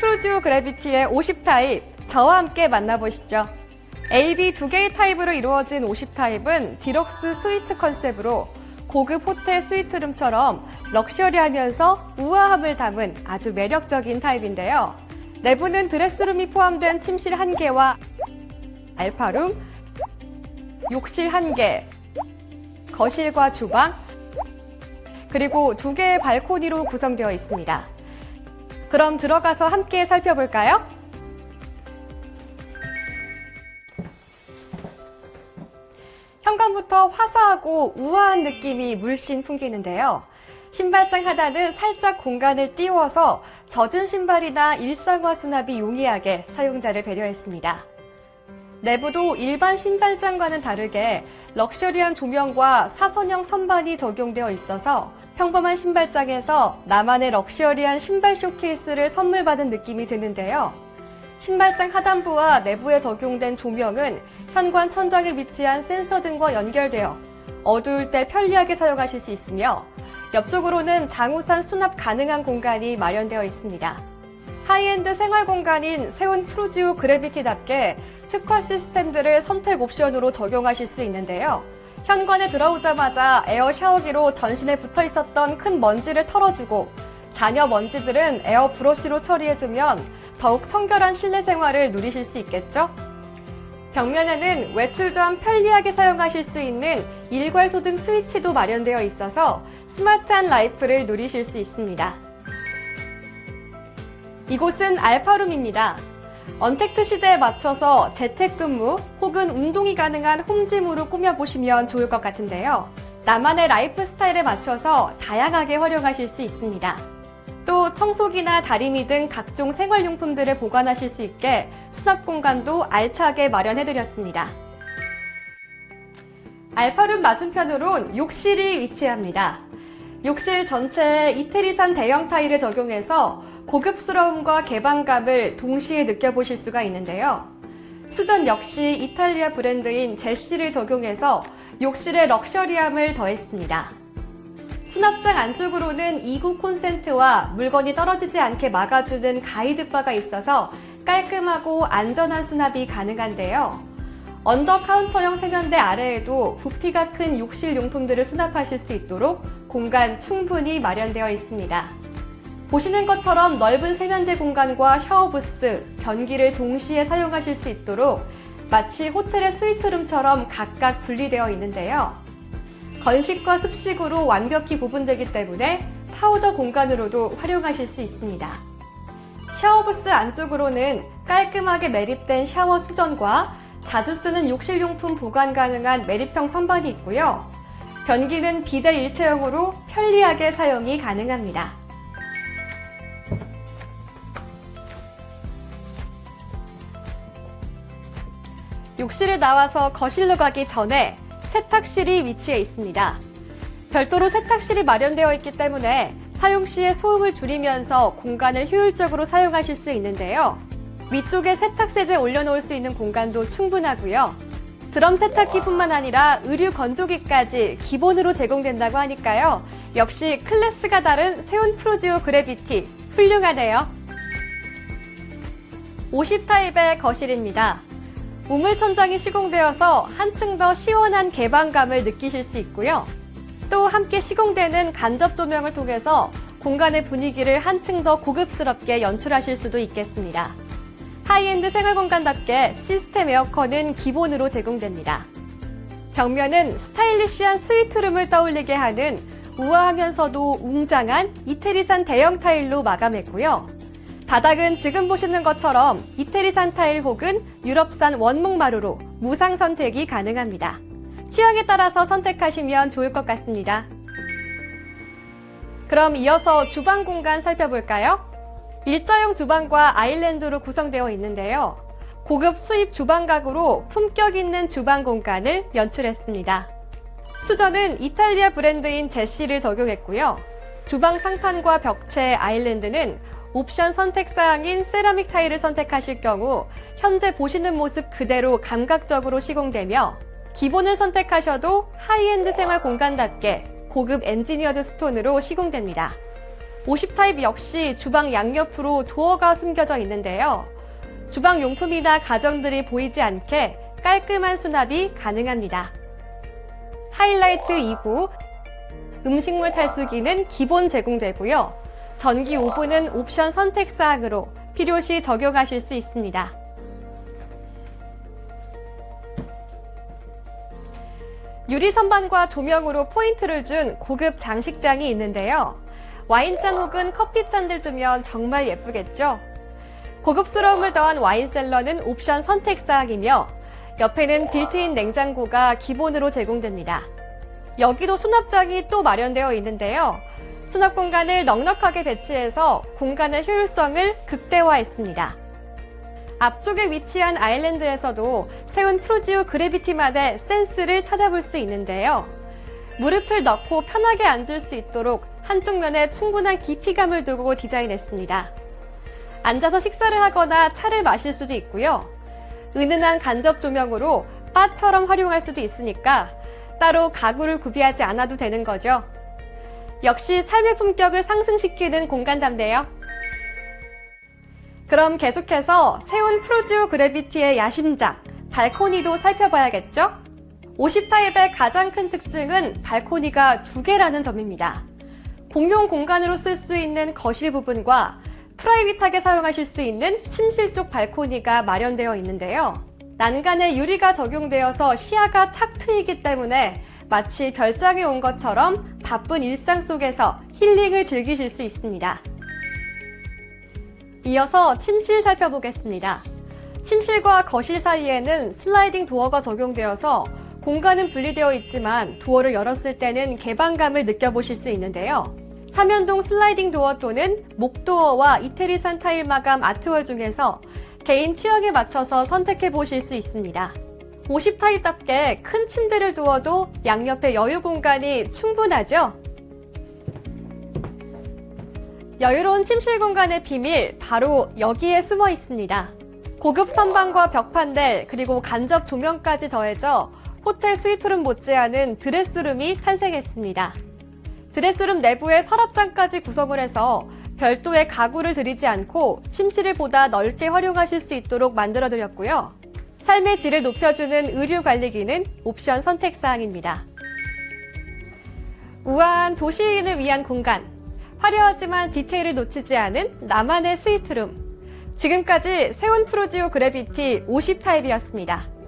프로지오 그래비티의 50타입 저와 함께 만나보시죠. A, B 두 개의 타입으로 이루어진 50타입은 디럭스 스위트 컨셉으로 고급 호텔 스위트룸처럼 럭셔리하면서 우아함을 담은 아주 매력적인 타입인데요. 내부는 드레스룸이 포함된 침실 1개와 알파룸, 욕실 1개, 거실과 주방, 그리고 두 개의 발코니로 구성되어 있습니다. 그럼 들어가서 함께 살펴볼까요? 현관부터 화사하고 우아한 느낌이 물씬 풍기는데요. 신발장 하단은 살짝 공간을 띄워서 젖은 신발이나 일상화 수납이 용이하게 사용자를 배려했습니다. 내부도 일반 신발장과는 다르게 럭셔리한 조명과 사선형 선반이 적용되어 있어서 평범한 신발장에서 나만의 럭셔리한 신발 쇼케이스를 선물 받은 느낌이 드는데요. 신발장 하단부와 내부에 적용된 조명은 현관 천장에 위치한 센서 등과 연결되어 어두울 때 편리하게 사용하실 수 있으며 옆쪽으로는 장우산 수납 가능한 공간이 마련되어 있습니다. 하이엔드 생활 공간인 세운 프루지오 그래비티답게 특화 시스템들을 선택 옵션으로 적용하실 수 있는데요. 현관에 들어오자마자 에어 샤워기로 전신에 붙어 있었던 큰 먼지를 털어주고 잔여 먼지들은 에어 브러쉬로 처리해주면 더욱 청결한 실내 생활을 누리실 수 있겠죠? 벽면에는 외출 전 편리하게 사용하실 수 있는 일괄소 등 스위치도 마련되어 있어서 스마트한 라이프를 누리실 수 있습니다. 이곳은 알파룸입니다. 언택트 시대에 맞춰서 재택근무 혹은 운동이 가능한 홈짐으로 꾸며보시면 좋을 것 같은데요. 나만의 라이프 스타일에 맞춰서 다양하게 활용하실 수 있습니다. 또 청소기나 다리미 등 각종 생활용품들을 보관하실 수 있게 수납 공간도 알차게 마련해드렸습니다. 알파룸 맞은편으론 욕실이 위치합니다. 욕실 전체에 이태리산 대형 타일을 적용해서 고급스러움과 개방감을 동시에 느껴보실 수가 있는데요. 수전 역시 이탈리아 브랜드인 제시를 적용해서 욕실의 럭셔리함을 더했습니다. 수납장 안쪽으로는 이구 콘센트와 물건이 떨어지지 않게 막아주는 가이드바가 있어서 깔끔하고 안전한 수납이 가능한데요. 언더 카운터형 세면대 아래에도 부피가 큰 욕실 용품들을 수납하실 수 있도록 공간 충분히 마련되어 있습니다. 보시는 것처럼 넓은 세면대 공간과 샤워 부스, 변기를 동시에 사용하실 수 있도록 마치 호텔의 스위트룸처럼 각각 분리되어 있는데요. 건식과 습식으로 완벽히 구분되기 때문에 파우더 공간으로도 활용하실 수 있습니다. 샤워부스 안쪽으로는 깔끔하게 매립된 샤워 수전과 자주 쓰는 욕실용품 보관 가능한 매립형 선반이 있고요. 변기는 비대 일체형으로 편리하게 사용이 가능합니다. 욕실을 나와서 거실로 가기 전에 세탁실이 위치해 있습니다. 별도로 세탁실이 마련되어 있기 때문에 사용 시에 소음을 줄이면서 공간을 효율적으로 사용하실 수 있는데요. 위쪽에 세탁세제 올려놓을 수 있는 공간도 충분하고요. 드럼 세탁기뿐만 아니라 의류 건조기까지 기본으로 제공된다고 하니까요. 역시 클래스가 다른 세운 프로지오 그래비티 훌륭하네요. 50타입의 거실입니다. 우물 천장이 시공되어서 한층 더 시원한 개방감을 느끼실 수 있고요. 또 함께 시공되는 간접 조명을 통해서 공간의 분위기를 한층 더 고급스럽게 연출하실 수도 있겠습니다. 하이엔드 생활 공간답게 시스템 에어컨은 기본으로 제공됩니다. 벽면은 스타일리시한 스위트룸을 떠올리게 하는 우아하면서도 웅장한 이태리산 대형 타일로 마감했고요. 바닥은 지금 보시는 것처럼 이태리산 타일 혹은 유럽산 원목 마루로 무상 선택이 가능합니다. 취향에 따라서 선택하시면 좋을 것 같습니다. 그럼 이어서 주방 공간 살펴볼까요? 일자형 주방과 아일랜드로 구성되어 있는데요. 고급 수입 주방 가구로 품격 있는 주방 공간을 연출했습니다. 수전은 이탈리아 브랜드인 제시를 적용했고요. 주방 상판과 벽체 아일랜드는 옵션 선택 사항인 세라믹 타일을 선택하실 경우 현재 보시는 모습 그대로 감각적으로 시공되며 기본을 선택하셔도 하이엔드 생활 공간답게 고급 엔지니어드 스톤으로 시공됩니다. 50타입 역시 주방 양옆으로 도어가 숨겨져 있는데요. 주방 용품이나 가전들이 보이지 않게 깔끔한 수납이 가능합니다. 하이라이트 2구 음식물 탈수기는 기본 제공되고요. 전기 오븐은 옵션 선택 사항으로 필요시 적용하실 수 있습니다. 유리 선반과 조명으로 포인트를 준 고급 장식장이 있는데요. 와인잔 혹은 커피잔들 주면 정말 예쁘겠죠? 고급스러움을 더한 와인셀러는 옵션 선택 사항이며 옆에는 빌트인 냉장고가 기본으로 제공됩니다. 여기도 수납장이 또 마련되어 있는데요. 수납 공간을 넉넉하게 배치해서 공간의 효율성을 극대화했습니다. 앞쪽에 위치한 아일랜드에서도 세운 프로지오 그래비티만의 센스를 찾아볼 수 있는데요. 무릎을 넣고 편하게 앉을 수 있도록 한쪽 면에 충분한 깊이감을 두고 디자인했습니다. 앉아서 식사를 하거나 차를 마실 수도 있고요. 은은한 간접 조명으로 바처럼 활용할 수도 있으니까 따로 가구를 구비하지 않아도 되는 거죠. 역시 삶의 품격을 상승시키는 공간담대요. 그럼 계속해서 세운 프로지오 그래비티의 야심작, 발코니도 살펴봐야겠죠? 50타입의 가장 큰 특징은 발코니가 두 개라는 점입니다. 공용 공간으로 쓸 수 있는 거실 부분과 프라이빗하게 사용하실 수 있는 침실 쪽 발코니가 마련되어 있는데요. 난간에 유리가 적용되어서 시야가 탁 트이기 때문에 마치 별장에 온 것처럼 바쁜 일상 속에서 힐링을 즐기실 수 있습니다. 이어서 침실 살펴보겠습니다. 침실과 거실 사이에는 슬라이딩 도어가 적용되어서 공간은 분리되어 있지만 도어를 열었을 때는 개방감을 느껴보실 수 있는데요. 삼연동 슬라이딩 도어 또는 목도어와 이태리산 타일 마감 아트월 중에서 개인 취향에 맞춰서 선택해 보실 수 있습니다. 50타입답게 큰 침대를 두어도 양옆에 여유 공간이 충분하죠? 여유로운 침실 공간의 비밀 바로 여기에 숨어 있습니다. 고급 선반과 벽판들 그리고 간접 조명까지 더해져 호텔 스위트룸 못지않은 드레스룸이 탄생했습니다. 드레스룸 내부에 서랍장까지 구성을 해서 별도의 가구를 들이지 않고 침실을 보다 넓게 활용하실 수 있도록 만들어 드렸고요. 삶의 질을 높여주는 의류 관리기는 옵션 선택 사항입니다. 우아한 도시인을 위한 공간, 화려하지만 디테일을 놓치지 않은 나만의 스위트룸. 지금까지 세운 프로지오 그래비티 50타입이었습니다.